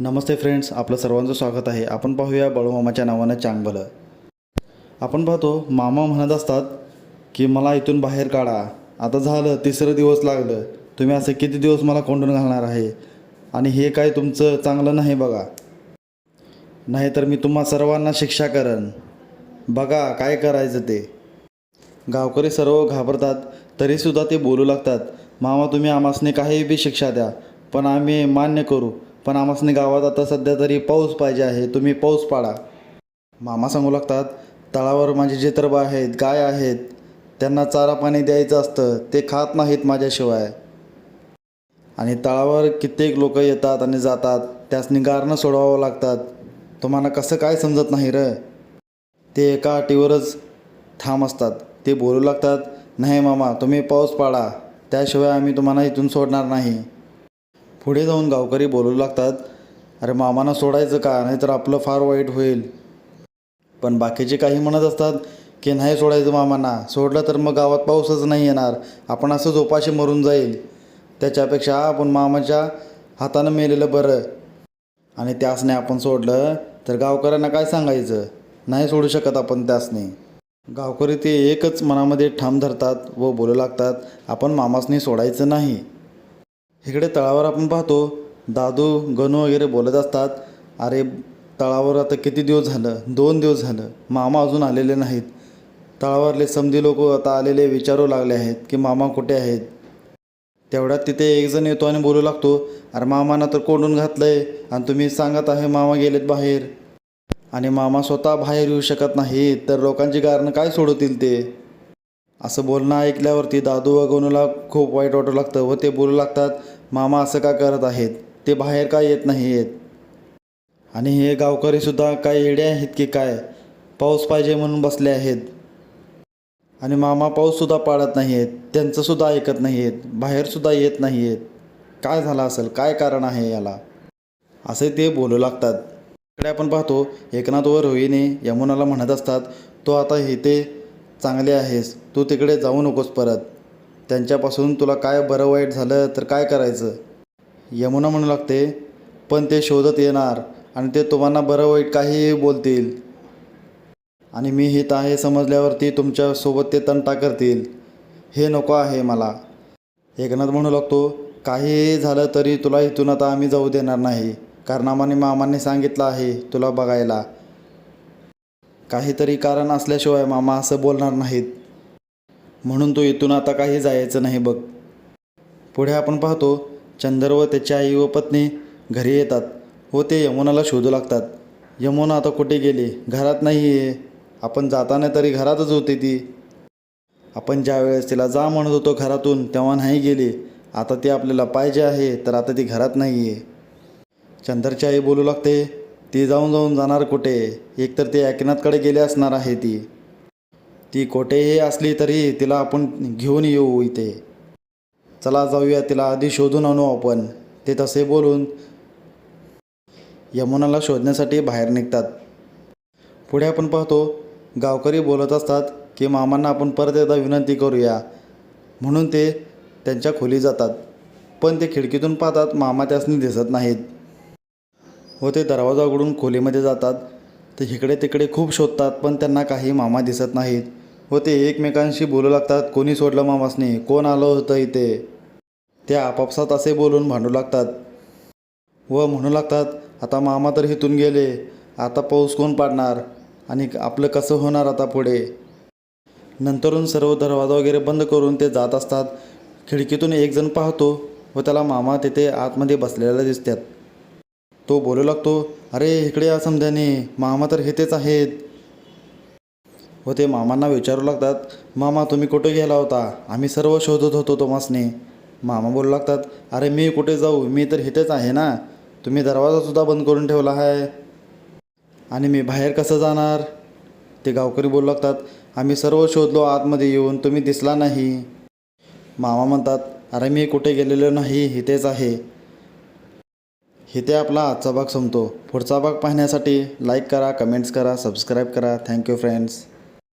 नमस्ते friends आपलं सर्वांचं स्वागत आहे. आपण पाहूया बळूमामाच्या नावानं चांगलं आपण पाहतो मामा म्हणत असतात की मला इथून बाहेर काढा. आता झालं तिसरं दिवस लागलं. तुम्ही असे किती दिवस मला कोंडून घालणार आहे? आणि हे काय तुमचं चांगलं नाही बघा. नाहीतर मी तुम्हा सर्वांना शिक्षा करन बघा काय करायचं ते. गावकरी सर्व घाबरतात तरीसुद्धा ते बोलू लागतात मामा तुम्ही आमासने काही बी शिक्षा द्या पण आम्ही मान्य करू. पण आमासने गावात आता सध्या तरी पाऊस पाहिजे आहे तुम्ही पाऊस पाडा. मामा सांगू लागतात तळावर माझे जे तरबा आहेत गाय आहेत त्यांना चारा पाणी द्यायचं असतं ते खात नाहीत माझ्याशिवाय. आणि तळावर कित्येक लोक येतात आणि जातात त्यासनी गारणं सोडवावं लागतात. तुम्हाला कसं काय समजत नाही र? ते एका अटीवरच ठाम असतात. ते बोलू लागतात नाही मामा तुम्ही पाऊस पाडा त्याशिवाय आम्ही तुम्हाला इथून सोडणार नाही. पुढे जाऊन गावकरी बोलू लागतात अरे मामांना सोडायचं का? नाहीतर आपलं फार वाईट होईल. पण बाकीचे काही म्हणत असतात की नाही सोडायचं मामांना. सोडलं तर मग गावात पाऊसच नाही येणार. आपण असंच उपाशी मरून जाईल. त्याच्यापेक्षा आपण मामाच्या हातानं मेलेलं बरं. आणि त्यासने आपण सोडलं तर गावकऱ्यांना काय सांगायचं? नाही सोडू शकत आपण त्यासने. गावकरी ते एकच मनामध्ये ठाम धरतात व बोलू लागतात आपण मामासनी सोडायचं नाही. इकडे तळावर आपण पाहतो दादू गणू वगैरे बोलत असतात. अरे तळावर आता किती दिवस झालं? दोन दिवस झालं. मामा अजून आलेले नाहीत. तळावरले समधी लोक आता आलेले विचारू लागले आहेत की मामा कुठे आहेत? तेवढ्यात तिथे एकजण येतो आणि बोलू लागतो अरे मामानं तर कोंडून घातलं आहे आणि तुम्ही सांगत आहे मामा गेलेत बाहेर. आणि मामा स्वतः बाहेर येऊ शकत नाही तर लोकांची कारणं काय सोडवतील ते? असं बोलणं ऐकल्यावरती दादू व गणूला खूप वाईट वाटू लागतं व ते बोलू लागतात मामा असं का करत आहेत? ते बाहेर का येत नाही आहेत? आणि हे गावकरीसुद्धा काय येडे आहेत की काय? पाऊस पाहिजे म्हणून बसले आहेत. आणि मामा पाऊससुद्धा पाडत नाही आहेत त्यांचंसुद्धा ऐकत नाही आहेत बाहेरसुद्धा येत नाही आहेत. काय झालं असेल? काय कारण आहे याला? असे ते बोलू लागतात. इकडे आपण पाहतो एकनाथ व रोहिणी यमुनाला म्हणत असतात तो आता इथे चांगले आहेस तू तिकडे जाऊ नकोस परत. त्यांच्यापासून तुला काय बरं वाईट झालं तर काय करायचं? यमुना म्हणू लागते पण ते शोधत येणार आणि ते तुम्हाला बरं वाईट काहीही बोलतील. आणि मी हित आहे समजल्यावरती तुमच्यासोबत ते तंटा करतील. हे नको आहे मला. एकनाथ म्हणू लागतो काहीही झालं तरी तुला इथून आता आम्ही जाऊ देणार नाही. कारण आम्हाने मामांनी सांगितलं आहे तुला बघायला. काहीतरी कारण असल्याशिवाय मामा असं बोलणार नाहीत. म्हणून तो इथून आता काही जायचं नाही बघ. पुढे आपण पाहतो चंदर व त्याची आई व पत्नी घरी येतात व ते यमुनाला शोधू लागतात. यमुना आता कुठे गेली? घरात नाही आहे आपण जाताना तरी घरातच होती ती. आपण ज्यावेळेस तिला जा म्हणत होतो घरातून तेव्हा नाही गेली. आता ती आपल्याला पाहिजे आहे तर आता ती घरात नाही आहे चंदरची आई बोलू लागते ती जाऊन जाऊन जाणार कुठे? एकतर ते एकनाथकडे गेले असणार आहे ती. ती कोठेही असली तरी तिला आपण घेऊन येऊ इथे. चला जाऊया तिला आधी शोधून आणू आपण. ते तसे बोलून यमुनाला शोधण्यासाठी बाहेर निघतात. पुढे आपण पाहतो गावकरी बोलत असतात की मामांना आपण परत एकदा विनंती करूया. म्हणून ते त्यांच्या खोली जातात. पण ते खिडकीतून पाहतात मामा त्यासनी दिसत नाहीत. व ते दरवाजा उघडून खोलीमध्ये जातात. तर इकडे तिकडे खूप शोधतात पण त्यांना काही मामा दिसत नाहीत व ते एकमेकांशी बोलू लागतात. कोणी सोडलं मामासने? कोण आलं होतं इथे? ते आपापसात असे बोलून भांडू लागतात व म्हणू लागतात आता मामा तर इथून गेले. आता पाऊस कोण पाडणार? आणि आपलं कसं होणार आता पुढे? नंतरून सर्व दरवाजा वगैरे बंद करून ते जात असतात. खिडकीतून एकजण पाहतो व त्याला मामा तिथे आतमध्ये बसलेला दिसतात. तो बोलू लागतो अरे इकडे या समध्याने मामा तर हेतेच आहेत. व ते मामांना विचारू लागतात मामा तुम्ही कुठे गेला होता? आम्ही सर्व शोधत होतो तोमासने मामा बोलू लागतात अरे मी कुठे जाऊ? मी तर इथेच आहे ना? तुम्ही दरवाजासुद्धा बंद करून ठेवला आहे. आणि मी बाहेर कसं जाणार? ते गावकरी बोलू लागतात आम्ही सर्व शोधलो आतमध्ये येऊन तुम्ही दिसला नाही. मामा म्हणतात अरे मी कुठे गेलेलो नाही इथेच आहे. इथे आपला आजचा भाग संपतो. पुढचा भाग पाहण्यासाठी लाईक करा कमेंट्स करा सबस्क्राईब करा. Thank you friends